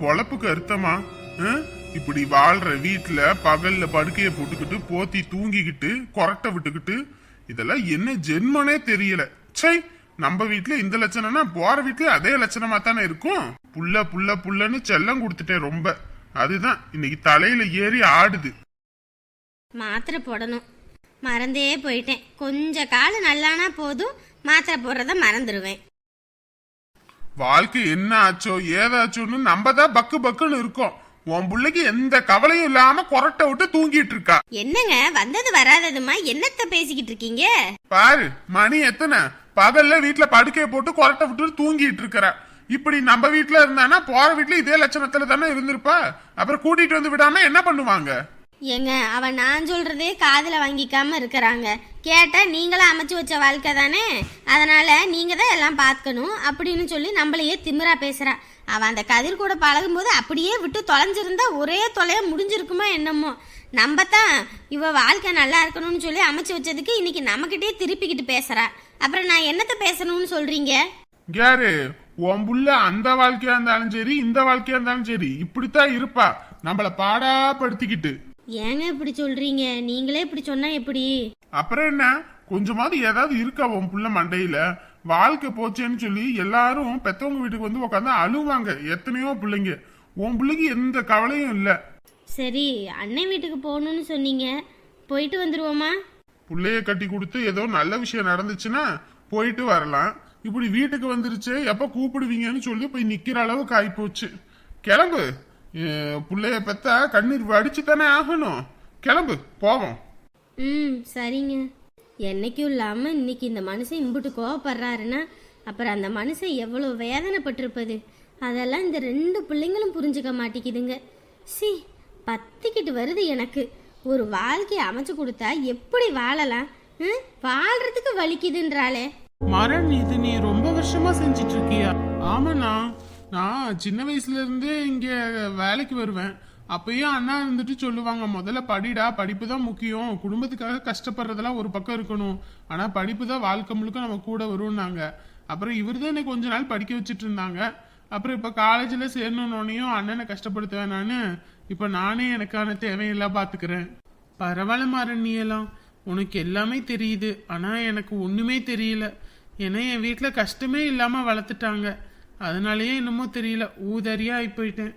பொழப்புக்கு அர்த்தமா? இப்படி வாழ்ற வீட்டுல பகல்ல படுக்கைய போட்டுக்கிட்டு போத்தி தூங்கிக்கிட்டு கொரட்டை விட்டுக்கிட்டு இதெல்லாம் என்ன ஜென்மனே தெரியல. ச்சை நம்ம வீட்டுல இந்த லட்சணம்னா போற வீட்டுல அதே லட்சணமா தானே இருக்கும்? புள்ள புள்ள புள்ளன்னு செல்லம் கொடுத்துட்டேன் ரொம்ப. அதுதான் இன்னைக்கு தலையில ஏறி ஆடுது. மாத்திரை போடணும். மறந்தே போயிட்டேன். கொஞ்ச காலம் நல்லானா போதும் மாத்திரை போடுறத மறந்துடுவேன் வாழ்க்கை என்ன ஆச்சோ ஏதாச்சோன்னு நம்ம தான் பக்கு பக்குன்னு இருக்கோம். உன் பிள்ளைக்கு எந்த கவலையும் இல்லாம கொரட்டை விட்டு தூங்கிட்டு இருக்கா. என்னங்க வந்தது வராததுமா? என்னத்த பேசிக்கிட்டு இருக்கீங்க? பாரு மணி எத்தனை? பகல்ல வீட்டுல படுக்கைய போட்டு கொரட்டை விட்டு தூங்கிட்டு இருக்கிற. இப்படி நம்ம வீட்டுல இருந்தானா போற வீட்டுல இதே லட்சணத்துல தானே இருந்திருப்பா? அப்புறம் கூட்டிட்டு வந்து விடாம என்ன பண்ணுவாங்க? ஏங்க அவன் நான் சொல்றதே காதில் வாங்கிக்காம இருக்கிறாங்க. கேட்டால் நீங்களும் அமைச்சு வச்ச வாழ்க்கை தானே? அதனால நீங்க தான் எல்லாம் பார்க்கணும் அப்படின்னு சொல்லி நம்மளையே திமிரா பேசுறா. அவன் அந்த கதிர் கூட பழகும்போது அப்படியே விட்டு தொலைஞ்சிருந்தா ஒரே தொலைய முடிஞ்சிருக்குமா என்னமோ. நம்ம தான் இவ வாழ்க்கை நல்லா இருக்கணும்னு சொல்லி அமைச்சு வச்சதுக்கு இன்னைக்கு நம்மக்கிட்டே திருப்பிக்கிட்டு பேசுறா. அப்புறம் நான் என்னத்த பேசணும்னு சொல்றீங்க? யாரு? உன் புள்ள அந்த வாழ்க்கையா இருந்தாலும் சரி இந்த வாழ்க்கையா இருந்தாலும் சரி இப்படித்தான் இருப்பா. நம்மள பாடா படுத்திக்கிட்டு ஏங்க இப்படி சொல்றீங்க? நீங்களே இப்படி சொன்னா எப்படி? அப்புறம் என்ன? கொஞ்சமாவது ஏதாவது இருக்கா உன் புள்ள மண்டையில? வாழ்க்கை போச்சேன்னு சொல்லி எல்லாரும் பெத்தவங்க வீட்டுக்கு வந்து உட்காந்து அழுவாங்க. எத்தனையோ பிள்ளைங்க. உன் பிள்ளைக்கு எந்த கவலையும் இல்ல. சரி அண்ணன் வீட்டுக்கு போகணும்னு சொன்னீங்க. போயிட்டு வந்துருவோமா? புள்ளைய கட்டி கொடுத்து ஏதோ நல்ல விஷயம் நடந்துச்சுன்னா போயிட்டு வரலாம். இப்படி வீட்டுக்கு வந்துருச்சு எப்ப கூப்பிடுவீங்கன்னு சொல்லி போய் நிக்கிற அளவுக்கு ஆயிப்போச்சு. கிளம்பு. புள்ளைய பெத்தா கண்ணீர் வடிச்சு தானே ஆகணும். கிளம்பு போவோம். ம் சரிங்க. என்னைக்கும் இல்லாமல் இன்னைக்கு இந்த மனுஷன் இம்புட்டு கோவப்படுறாருன்னா அப்புறம் அந்த மனுஷன் எவ்வளோ வேதனைப்பட்டிருப்பது? அதெல்லாம் இந்த ரெண்டு பிள்ளைங்களும் புரிஞ்சுக்க மாட்டேங்குதுங்க. சி பத்திக்கிட்டு வருது எனக்கு. ஒரு வாழ்க்கையை அமைச்சு கொடுத்தா எப்படி வாழலாம்? ம்? வாழ்றதுக்கு வலிக்குதுன்றாளே. மரண் இது நீ ரொம்ப வருஷமா செஞ்சிட்டு இருக்கியா? ஆமாண்ணா. நான் சின்ன வயசுல இருந்தே இங்க வேலைக்கு வருவேன். அப்பயும் அண்ணா இருந்துட்டு சொல்லுவாங்க முதல்ல படிடா படிப்பு தான் முக்கியம். குடும்பத்துக்காக கஷ்டப்படுறதெல்லாம் ஒரு பக்கம் இருக்கணும். ஆனா படிப்பு தான் வாழ்க்கை முழுக்க நம்ம கூட வரும்னாங்க. அப்புறம் இவர் தான் என்னை கொஞ்ச நாள் படிக்க வச்சுட்டு இருந்தாங்க. அப்புறம் இப்போ காலேஜில் சேரணுன்னொன்னையும் அண்ணனை கஷ்டப்படுத்த வேணான்னு இப்போ நானே எனக்கான தேவையெல்லாம் பார்த்துக்கிறேன் பரவாயில்ல மாறன் நீ எல்லாம் உனக்கு எல்லாமே தெரியுது. ஆனால் எனக்கு ஒன்றுமே தெரியல. ஏன்னா என் வீட்டில் கஷ்டமே இல்லாமல் வளர்த்துட்டாங்க. அதனாலயே என்னமோ தெரியல. ஊதறியா ஆகி போயிட்டேன்.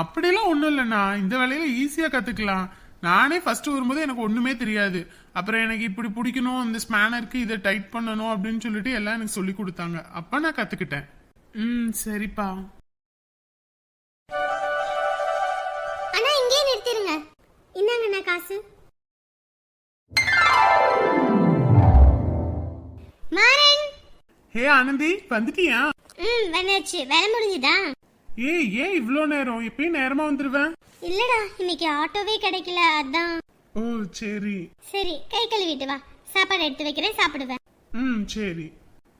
அப்படிலாம் ஒன்றும் இல்லைண்ணா. இந்த வேலையில ஈஸியாக கற்றுக்கலாம் நானே ஃபர்ஸ்ட் வரும்போது எனக்கு ஒன்றுமே தெரியாது. அப்புறம் எனக்கு இப்படி பிடிக்கணும் இந்த ஸ்பேனருக்கு இதை டைட் பண்ணணும் அப்படின்னு சொல்லிட்டு எல்லாம் எனக்கு சொல்லி கொடுத்தாங்க. அப்போ நான் கற்றுக்கிட்டேன் ம் சரிப்பா. அண்ணா இங்கே நிறுத்திடுங்க இந்தாங்கண்ணா காசு. மாறன். ஹே ஆனந்தி வந்துட்டியா? ம் வந்தாச்சு. வேலை முடிஞ்சுதா? ஏய் ஏன் இவ்வளோ நேரம்? எப்பயும் நேரமா வந்துருவேன் இல்லடா இன்னைக்கு ஆட்டோவே கிடைக்கல அதான். ஓ சரி. சரி கை கழுவிட்டு வா. சாப்பாடு எடுத்து வைக்கிறேன் சாப்பிடுவேன். ம் சரி.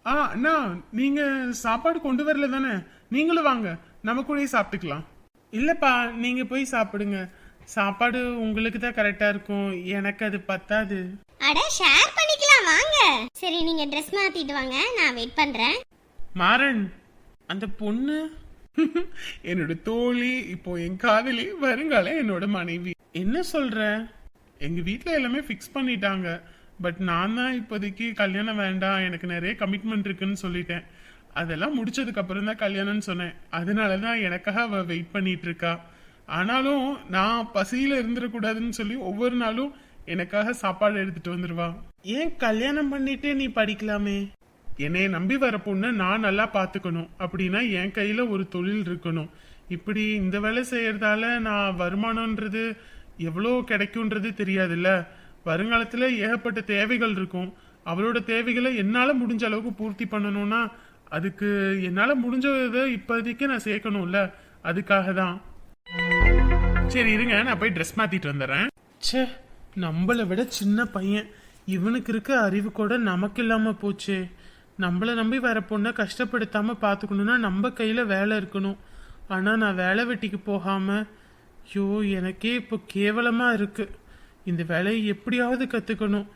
ஆ அண்ணா நீங்க சாப்பாடு கொண்டு வரல தானே? நீங்களும் வாங்க. நம்ம கூடயே சாப்பிட்டுக்கலாம். இல்லப்பா நீங்க போய் சாப்பிடுங்க. சாப்பாடு உங்களுக்கு தான் கரெக்டா இருக்கும். எனக்கு அது பத்தாது. அட ஷேர் பண்ணிக்கலாம் வாங்க. சரி நீங்க ட்ரெஸ் மாத்திட்டு வாங்க. நான் வெயிட் பண்றேன். மாறன் அந்த பொண்ணு? என்னோட தோழி இப்போ என் காதலி வருங்கால என்னோட மனைவி. என்ன சொல்ற? எங்க வீட்ல எல்லாமே ஃபிக்ஸ் பண்ணிட்டாங்க. பட் நான் தான் இப்போதைக்கு கல்யாணம் வேண்டாம். எனக்கு நிறைய கமிட்மெண்ட் இருக்குன்னு சொல்லிட்டேன். அதெல்லாம் முடிச்சதுக்கு அப்புறம் தான் கல்யாணம்னு சொன்னேன். அதனால தான் எனக்காக அவ வெயிட் பண்ணிட்டு இருக்கா. ஆனாலும் நான் பசியில இருந்துடக்கூடாதுன்னு சொல்லி ஒவ்வொரு நாளும் எனக்காக சாப்பாடு எடுத்துட்டு வந்துருவா. ஏன் கல்யாணம் பண்ணிட்டு நீ படிக்கலாமே? என்னைய நம்பி வர பொண்ணை நான் நல்லா பார்த்துக்கணும். அப்படின்னா என் கையில ஒரு தொழில் இருக்கணும். இப்படி இந்த வேலை செய்யறதால நான் வருமானம்ன்றது எவ்வளோ கிடைக்கும்ன்றது தெரியாதுல்ல. வருங்காலத்துல ஏகப்பட்ட தேவைகள் இருக்கும். அவளோட தேவைகளை என்னால முடிஞ்ச அளவுக்கு பூர்த்தி பண்ணணும்னா அதுக்கு என்னால முடிஞ்சதை இப்போதைக்கு நான் சேர்க்கணும்ல. அதுக்காக தான் சரி இருங்க நான் போய் ட்ரெஸ் மாத்திட்டு வந்துடுறேன். ச்சே. நம்மளை விட சின்ன பையன். இவனுக்கு இருக்க அறிவு கூட நமக்கு இல்லாமல் போச்சே. நம்மளை நம்பி வர பொண்ணை கஷ்டப்படுத்தாமல் பார்த்துக்கணுன்னா நம்ம கையில் வேலை இருக்கணும். ஆனால் நான் வேலை வெட்டிக்கு போகாமல் ஐயோ எனக்கே இப்போ கேவலமாக இருக்குது இந்த வேலையை எப்படியாவது கற்றுக்கணும்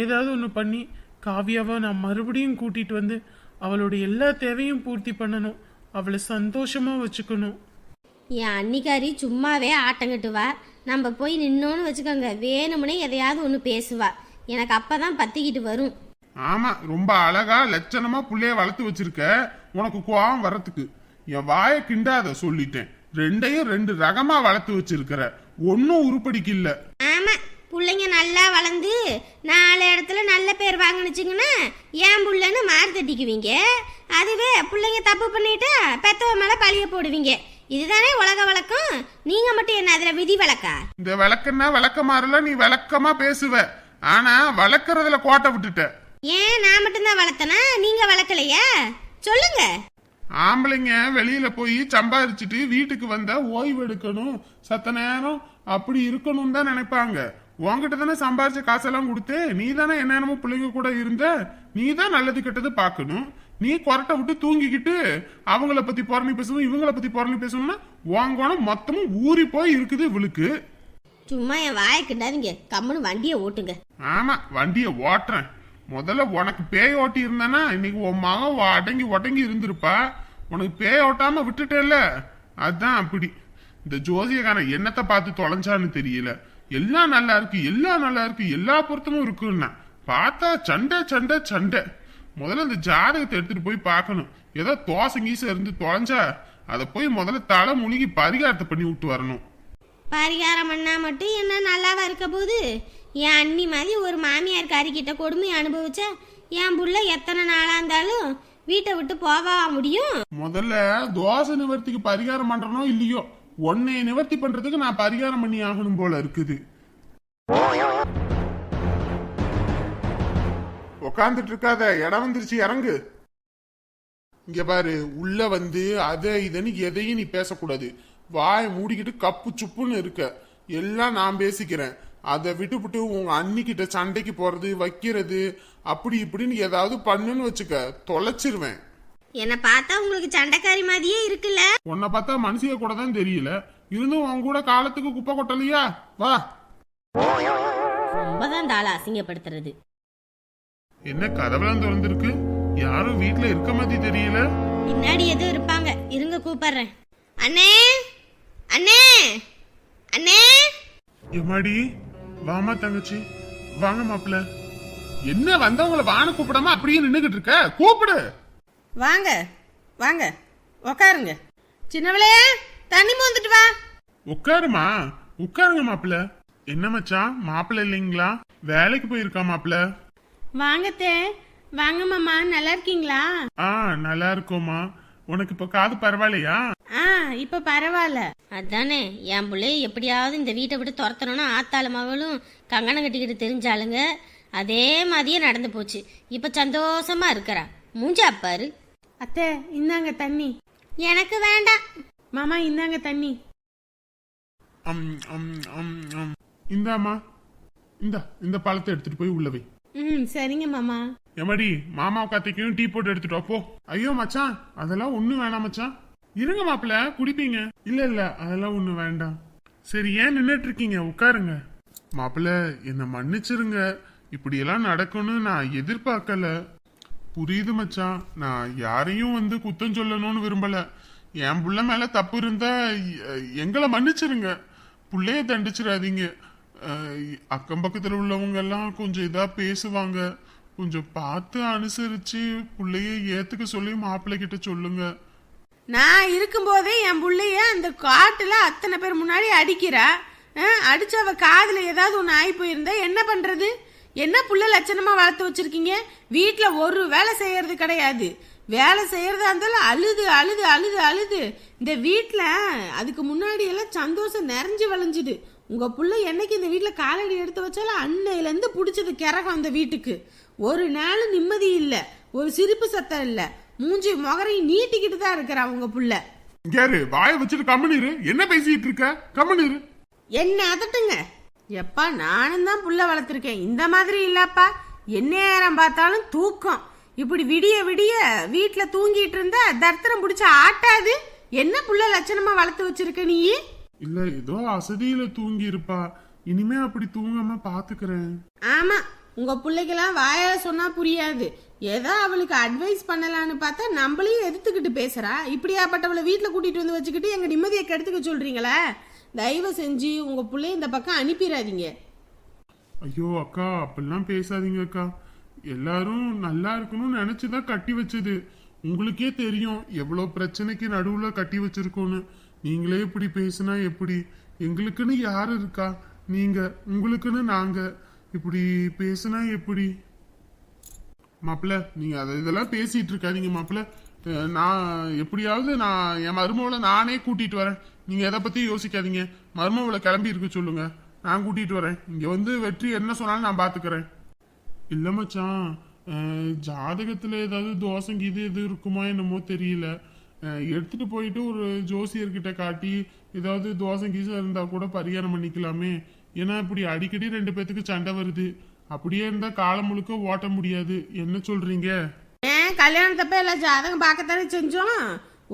ஏதாவது ஒன்று பண்ணி காவியாவை நான் மறுபடியும் கூட்டிகிட்டு வந்து அவளோட எல்லா தேவையும் பூர்த்தி பண்ணணும். அவளை சந்தோஷமாக வச்சுக்கணும். என் அன்னிக்காரி சும்மாவே ஆட்டம் நம்ம போய் நின்னோன்னு வச்சுக்கோங்க. வேணும்னே எதையாவது ஒன்று பேசுவா. எனக்கு அப்பதான் பத்திக்கிட்டு வரும். ஆமா ரொம்ப அழகா லட்சணமா புள்ளைய வளர்த்து வச்சிருக்க. உனக்கு கோவம் வரத்துக்கு என் வாயை கிண்டாத சொல்லிட்டேன். ரெண்டையும் ரெண்டு ரகமா வளர்த்து வச்சிருக்கிற. ஒன்னும் உருப்படிக்கு இல்ல ஆமா பிள்ளைங்க நல்லா வளர்ந்து நாலு இடத்துல நல்ல பேர் வாங்கினுச்சிங்கன்னா ஏன் புள்ளன்னு மாறு தட்டிக்குவீங்க? அதுவே பிள்ளைங்க தப்பு பண்ணிட்டா பெத்தவ மேல பழிய போடுவீங்க. இதுதானே உலக வழக்கம்? நீங்க மட்டும் என்ன அதுல விதி வழக்கா? இந்த விளக்கன்னா விளக்க மாறல நீ விளக்கமா பேசுவ. ஆனா வளர்க்கறதுல கோட்டை விட்டுட்ட. ஏன் நான் மட்டும்தான் வளர்த்தனா? நீங்க வளர்க்கலையா? சொல்லுங்க. ஆம்பளைங்க வெளியில போய் சம்பாதிச்சுட்டு வீட்டுக்கு வந்தா ஓய்வு எடுக்கணும். சத்த நேரம் அப்படி இருக்கணும் தான் நினைப்பாங்க. உன்கிட்ட தானே சம்பாதிச்ச காசெல்லாம் கொடுத்து நீ தானே என்னென்னமோ பிள்ளைங்க கூட இருந்த. நீ தான் நல்லது கெட்டது பார்க்கணும். நீ கொரட்டை விட்டு தூங்கிக்கிட்டு அவங்கள பத்தி புறணி பேசணும் இவங்கள பத்தி புறணி பேசணும்னா உன் மொத்தமும் ஊறி போய் இருக்குது இவளுக்கு சும்மா என் வாயை கிண்டாதீங்க. கம்முன்னு வண்டியை ஓட்டுங்க. ஆமா வண்டிய ஓட்டுறேன். முதல்ல உனக்கு பேய் ஓட்டி இருந்தானா இன்னைக்கு உன் மகன் அடங்கி ஒடங்கி இருந்திருப்பா. உனக்கு பேய் ஓட்டாம விட்டுட்டேல்ல? அதான் அப்படி. இந்த ஜோசியக்காரன் என்னத்தை பார்த்து தொலைஞ்சான்னு தெரியல. எல்லாம் நல்லா இருக்கு எல்லாம் நல்லா இருக்கு எல்லா பொருத்தமும் இருக்குன்னா பார்த்தா சண்டை சண்டை சண்டை. முதல்ல இந்த ஜாதகத்தை எடுத்துட்டு போய் பார்க்கணும். ஏதோ தோசை கீசை இருந்து தொலைஞ்சா அதை போய் முதல்ல தலை முழுகி பரிகாரத்தை பண்ணி விட்டு வரணும். பரிகாரம் பண்ணா மட்டும் என்ன நல்லாவா இருக்க போகுது? என் அண்ணி மாதிரி ஒரு மாமியார் காரிக்கிட்ட கொடுமை அனுபவிச்சா என் புள்ள எத்தனை நாளா இருந்தாலும் வீட்டை விட்டு போவா முடியும்? முதல்ல தோசை நிவர்த்திக்கு பரிகாரம் பண்றனோ இல்லையோ உன்னை நிவர்த்தி பண்றதுக்கு நான் பரிகாரம் பண்ணி ஆகணும் போல இருக்குது. உக்காந்துட்டு இருக்காத இடம் வந்துருச்சு இறங்கு. இங்க பாரு உள்ள வந்து அத இதன்னு எதையும் நீ பேசக்கூடாது. வாயை மூடிக்கிட்டு கப்பு சுப்புன்னு இருக்க. எல்லாம் நான் பேசிக்கிறேன். அதை விட்டுவிட்டு உங்க அண்ணிக்கிட்ட சண்டைக்கு போறது வைக்கிறது அப்படி இப்படின்னு ஏதாவது பண்ணுன்னு வச்சுக்க. தொலைச்சிருவேன். என்னை பார்த்தா உங்களுக்கு சண்டைக்காரி மாதிரியே இருக்குல்ல? உன்னை பார்த்தா மனுஷிய கூட தான் தெரியல. இருந்தும் உன் கூட காலத்துக்கு குப்பை கொட்டலையா? வா. ரொம்ப தான் தாளை அசிங்கப்படுத்துறது. என்ன கதவுலாம் திறந்திருக்கு? யாரும் வீட்ல இருக்க மாதிரி தெரியல. பின்னாடி எதுவும் இருப்பாங்க. இருங்க கூப்பிடுறேன். அண்ணே! அண்ணே! அண்ணே! எம்மாடி? வாமா தங்கச்சி. வாங்க மாப்பிள்ள. என்ன வந்தவங்கள வான கூப்பிடாம அப்படியே நின்னுகிட்டு இருக்க? கூப்பிடு. வாங்க வாங்க உக்காருங்க. சின்னவளே தண்ணி மோந்துட்டு வா. உட்காருமா உட்காருங்க மாப்பிள்ள. என்ன மச்சான்? மாப்பிள்ள இல்லைங்களா? வேலைக்கு போயிருக்கா மாப்பிள்ள? வாங்கத்தே. வாங்க மாமா நல்லா இருக்கீங்களா? ஆ நல்லா இருக்கோமா உனக்கு இப்ப காது பரவாயில்லையா? ஆ இப்ப பரவாயில்ல. அதானே என் பிள்ளைய எப்படியாவது இந்த வீட்டை விட்டு துரத்தணும்னு ஆத்தாள மகளும் கங்கணம் கட்டிக்கிட்டு தெரிஞ்சாளுங்க. அதே மாதிரியே நடந்து போச்சு. இப்ப சந்தோஷமா இருக்கிறா. மூஞ்சா பாரு. அத்தை இந்தாங்க தண்ணி. எனக்கு வேண்டாம். மாமா இந்தாங்க தண்ணி. அம், அம், அம், அம். இந்தாம்மா. இந்த இந்த பழத்தை எடுத்துட்டு போய் உள்ள வை. ம் சரிங்க மாமா. எமடி மாமா கத்திக்கும் டீ போட்டு எடுத்துட்டு போ. ஐயோ மச்சான் அதெல்லாம் ஒண்ணும் வேணாம் மச்சான். இருங்க மாப்பிள்ள குடிப்பீங்க. இல்ல இல்ல அதெல்லாம் ஒண்ணும் வேண்டாம். சரி ஏன் நின்னுட்டு இருக்கீங்க உட்காருங்க. மாப்பிள்ள என்ன மன்னிச்சிருங்க. இப்படி எல்லாம் நடக்கும்னு நான் எதிர்பார்க்கல. புரியுது மச்சான். நான் யாரையும் வந்து குத்தம் சொல்லணும்னு விரும்பல. என் புள்ள மேல தப்பு இருந்தா எங்களை மன்னிச்சிருங்க. புள்ளைய தண்டிச்சிடாதீங்க. அக்கம் பக்கத்தில் உள்ளவங்க எல்லாம் கொஞ்சம் இதா பேசுவாங்க. கொஞ்சம் பார்த்து அனுசரிச்சு பிள்ளைய ஏத்துக்க சொல்லி மாப்பிள்ளை கிட்ட சொல்லுங்க. நான் இருக்கும்போதே என் பிள்ளைய அந்த காட்டுல அத்தனை பேர் முன்னாடி அடிக்கிறா அடிச்சு அவ காதுல ஏதாவது ஒண்ணு ஆகி போயிருந்தா என்ன பண்றது? என்ன புள்ள லட்சணமா வளர்த்து வச்சிருக்கீங்க? வீட்டில் ஒரு வேலை செய்யறது கிடையாது. வேலை செய்யறதா இருந்தாலும் அழுது அழுது அழுது அழுது. இந்த வீட்டில் அதுக்கு முன்னாடி எல்லாம் சந்தோஷம் நிறைஞ்சு வளைஞ்சுது. உங்க புள்ள என்னைக்கு இந்த வீட்ல காலடி எடுத்து வச்சாலும் அன்னையில இருந்து புடிச்சது கிறகம் அந்த வீட்டுக்கு. ஒரு நாள் நிம்மதி இல்ல. ஒரு சிரிப்பு சத்தம் இல்ல. மூஞ்சி முகரையும் நீட்டிக்கிட்டு தான் இருக்கிறா உங்க புள்ள. கேரு வாயை வச்சுட்டு கம்மனிரு என்ன பேசிட்டு இருக்க? கம்மனிரு என்ன அதட்டுங்க. எப்பா நானும் தான் புள்ள வளர்த்துருக்கேன். இந்த மாதிரி இல்லப்பா. என்ன நேரம் பார்த்தாலும் தூக்கம். இப்படி விடிய விடிய வீட்ல தூங்கிட்டு இருந்தா தர்த்தரம் பிடிச்ச ஆட்டாது என்ன புள்ள லட்சணமா வளர்த்து வச்சிருக்க நீ? இல்ல ஏதோ அசதியில தூங்கி இருப்பா இனிமே அப்படி தூங்காம பாத்துக்கிறேன். ஆமா உங்க பிள்ளைக்கெல்லாம் வாயால சொன்னா புரியாது. ஏதோ அவளுக்கு அட்வைஸ் பண்ணலான்னு பார்த்தா நம்மளையும் எதிர்த்துக்கிட்டு பேசுறா. இப்படியாப்பட்டவளை வீட்டில் கூட்டிட்டு வந்து வச்சுக்கிட்டு எங்க நிம்மதியை கெடுத்துக்க சொல்றீங்களா? தயவு செஞ்சு உங்க பிள்ளைய இந்த பக்கம் அனுப்பிடாதீங்க. ஐயோ அக்கா அப்படிலாம் பேசாதீங்க அக்கா. எல்லாரும் நல்லா இருக்கணும்னு நினைச்சுதான் கட்டி வச்சது. உங்களுக்கே தெரியும் எவ்வளோ பிரச்சனைக்கு நடுவுல கட்டி வச்சிருக்கோன்னு நீங்களே இப்படி பேசினா எப்படி? எங்களுக்குன்னு யார் இருக்கா? நீங்க உங்களுக்குன்னு நாங்க. இப்படி பேசினா எப்படி? மாப்பிள்ள நீங்க அதை இதெல்லாம் பேசிட்டு இருக்காதீங்க மாப்பிள்ள நான் எப்படியாவது நான் என் மருமவளை நானே கூட்டிட்டு வரேன். நீங்க எதை பத்தி யோசிக்காதீங்க. மருமவளை கிளம்பி இருக்க சொல்லுங்க. நான் கூட்டிட்டு வரேன். இங்க வந்து வெற்றி என்ன சொன்னாலும் நான் பாத்துக்கிறேன். இல்ல மச்சான் ஜாதகத்துல ஏதாவது தோசம் இது எது இருக்குமா என்னமோ தெரியல. எடுத்துட்டு போயிட்டு ஒரு ஜோசியர்கிட்ட காட்டி ஏதாவது தோசை கீசம் இருந்தா கூட பரிகாரம் பண்ணிக்கலாமே. ஏன்னா இப்படி அடிக்கடி ரெண்டு பேத்துக்கு சண்டை வருது. அப்படியே இருந்தா காலம் முழுக்க ஓட்ட முடியாது. என்ன சொல்றீங்க? ஏன்? கல்யாணத்தப்ப எல்லாம் ஜாதகம் பார்க்கத்தானே செஞ்சோம்?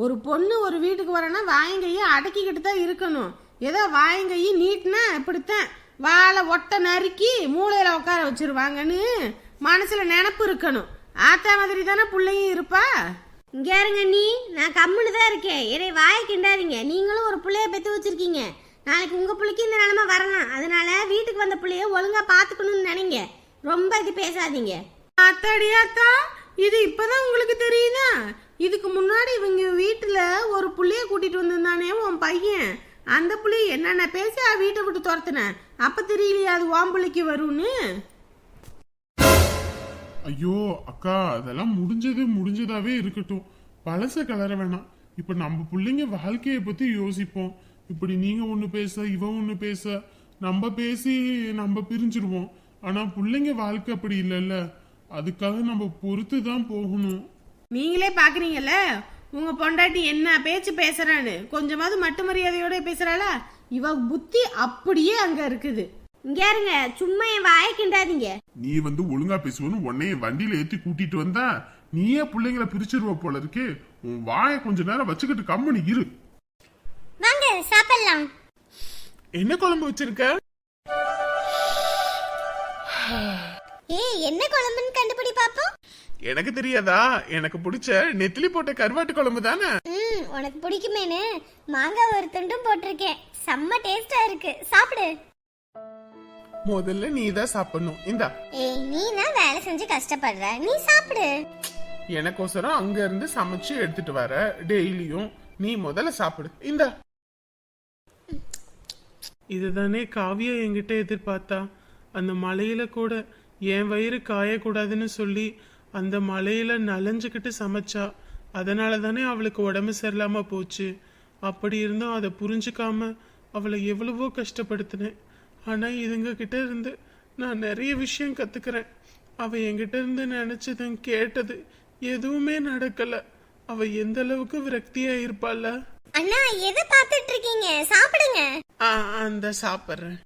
ஒரு பொண்ணு ஒரு வீட்டுக்கு வரனா வாயங்கையும் அடக்கிக்கிட்டு தான் இருக்கணும். ஏதோ வாயங்கையும் நீட்டினா இப்படித்தான். வாழை ஒட்ட நறுக்கி மூளையில உட்கார வச்சிருவாங்கன்னு மனசுல நினப்பு இருக்கணும். ஆத்தா மாதிரி தானே பிள்ளையும் இருப்பா? இங்க இருங்க நீ. நான் கம்முன்னு தான் இருக்கேன். இறை வாயை கிண்டாதீங்க. நீங்களும் ஒரு பிள்ளைய பெற்று வச்சிருக்கீங்க. நாளைக்கு உங்க பிள்ளைக்கு இந்த நிலைமை வரலாம். அதனால வீட்டுக்கு வந்த பிள்ளைய ஒழுங்கா பாத்துக்கணும்னு நினைங்க. ரொம்ப இது பேசாதீங்க. அத்தாடி இது இப்பதான் உங்களுக்கு தெரியுதா? இதுக்கு முன்னாடி இவங்க வீட்டுல ஒரு புள்ளைய கூட்டிட்டு வந்திருந்தானே உன் பையன். அந்த புள்ளி என்னென்ன பேசி வீட்டை விட்டு துரத்துன? அப்ப தெரியலையா அது ஓம்புள்ளைக்கு வரும்னு? ஐயோ அக்கா அதெல்லாம் முடிஞ்சது முடிஞ்சதாவே இருக்கட்டும். பழச கலர வேணாம். இப்ப நம்ம பிள்ளைங்க வாழ்க்கையை பத்தி யோசிப்போம். இப்படி நீங்க ஒண்ணு பேச இவன் ஒண்ணு பேச நம்ம பேசி நம்ம பிரிஞ்சிருவோம். ஆனா பிள்ளைங்க வாழ்க்கை அப்படி இல்லைல்ல. அதுக்காக நம்ம பொறுத்து தான் போகணும். நீங்களே பாக்குறீங்கல்ல? உங்க பொண்டாட்டி என்ன பேச்சு பேசுறான்னு? கொஞ்சமாவது மட்டு மரியாதையோட பேசுறாளா? இவ புத்தி அப்படியே அங்க இருக்குது. இங்க இருங்க சும்மா என் வாயை கிண்டாதீங்க. நீ வந்து ஒழுங்கா பேசுவன்னு உன்னைய வண்டியில ஏத்தி கூட்டிட்டு வந்தா நீயே பிள்ளைங்களை பிரிச்சிருவ போல இருக்கு. உன் வாயை கொஞ்ச நேரம் வச்சுக்கிட்டு கம்முனு இரு. வாங்க சாப்பிடலாம். என்ன குழம்பு வச்சிருக்க? ஏய் என்ன குழம்புன்னு கண்டுபிடி பாப்போம் எனக்கு தெரியாதா? எனக்கு பிடிச்ச நெத்திலி போட்ட கருவாட்டு குழம்பு தானே? ம் உனக்கு பிடிக்குமேனு மாங்காய் ஒரு துண்டும் போட்டிருக்கேன். செம்ம டேஸ்டா இருக்கு. சாப்பிடு. முதல்ல நீ தான் சாப்பிடணும். இந்தா. ஏய் நீ தான் வேலை செஞ்சு கஷ்டப்படுற? நீ சாப்பிடு. எனக்கோசரம் அங்க இருந்து சமைச்சு எடுத்துட்டு வர. டெய்லியும் நீ முதல்ல சாப்பிடு. இந்தா. இதுதானே காவியா என்கிட்ட எதிர்பார்த்தா. அந்த மலையில கூட என் வயிறு காயக்கூடாதுன்னு சொல்லி அந்த மலையில நனைஞ்சுக்கிட்டு சமைச்சா. அதனால தானே அவளுக்கு உடம்பு சரியில்லாம போச்சு. அப்படி இருந்தும் அதை புரிஞ்சுக்காம அவளை எவ்வளவோ கஷ்டப்படுத்தினேன். ஆனா இதுங்க கிட்ட இருந்து நான் நிறைய விஷயம் கத்துக்கிறேன். அவ என்கிட்ட இருந்து நினைச்சதும் கேட்டது எதுவுமே நடக்கல. அவ எந்த அளவுக்கு விரக்தியா இருப்பாள்ல அண்ணா எதை பார்த்துட்டு இருக்கீங்க சாப்பிடுங்க. ஆ அந்த சாப்பிட்றேன்.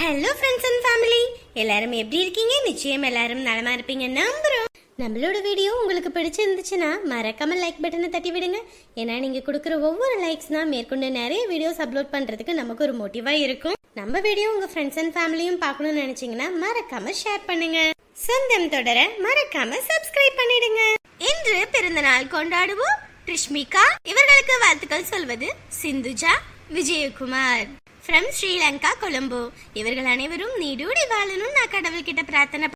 ஹலோ ஃப்ரெண்ட்ஸ் அண்ட் ஃபேமிலி எல்லாரும் எப்படி இருக்கீங்க? நிச்சயம் எல்லாரும் நலமா இருப்பீங்க. நம்புறோம். நம்மளோட வீடியோ உங்களுக்கு பிடிச்சிருந்துச்சுன்னா மறக்காம லைக் பட்டனை தட்டி விடுங்க. ஏன்னா நீங்க கொடுக்குற ஒவ்வொரு லைக்ஸ் தான் மேற்கொண்டு நிறைய வீடியோஸ் அப்லோட் பண்றதுக்கு நமக்கு ஒரு மோட்டிவா இருக்கும். நம்ம வீடியோ உங்க ஃப்ரெண்ட்ஸ் அண்ட் ஃபேமிலியும் பார்க்கணும்னு நினைச்சீங்கன்னா மறக்காம ஷேர் பண்ணுங்க. சொந்தம் தொடர மறக்காம சப்ஸ்கிரைப் பண்ணிடுங்க. இன்று பிறந்தநாள் கொண்டாடுவோம். ட்ரிஷ்மிகா இவர்களுக்கு வாழ்த்துக்கள் சொல்வது சிந்துஜா விஜயகுமார். ஃப்ரம் ஸ்ரீலங்கா கொழும்பு. இவர்கள் அனைவரும் நீடூடி வாழணும் நான் கடவுள்கிட்ட பிரார்த்தனை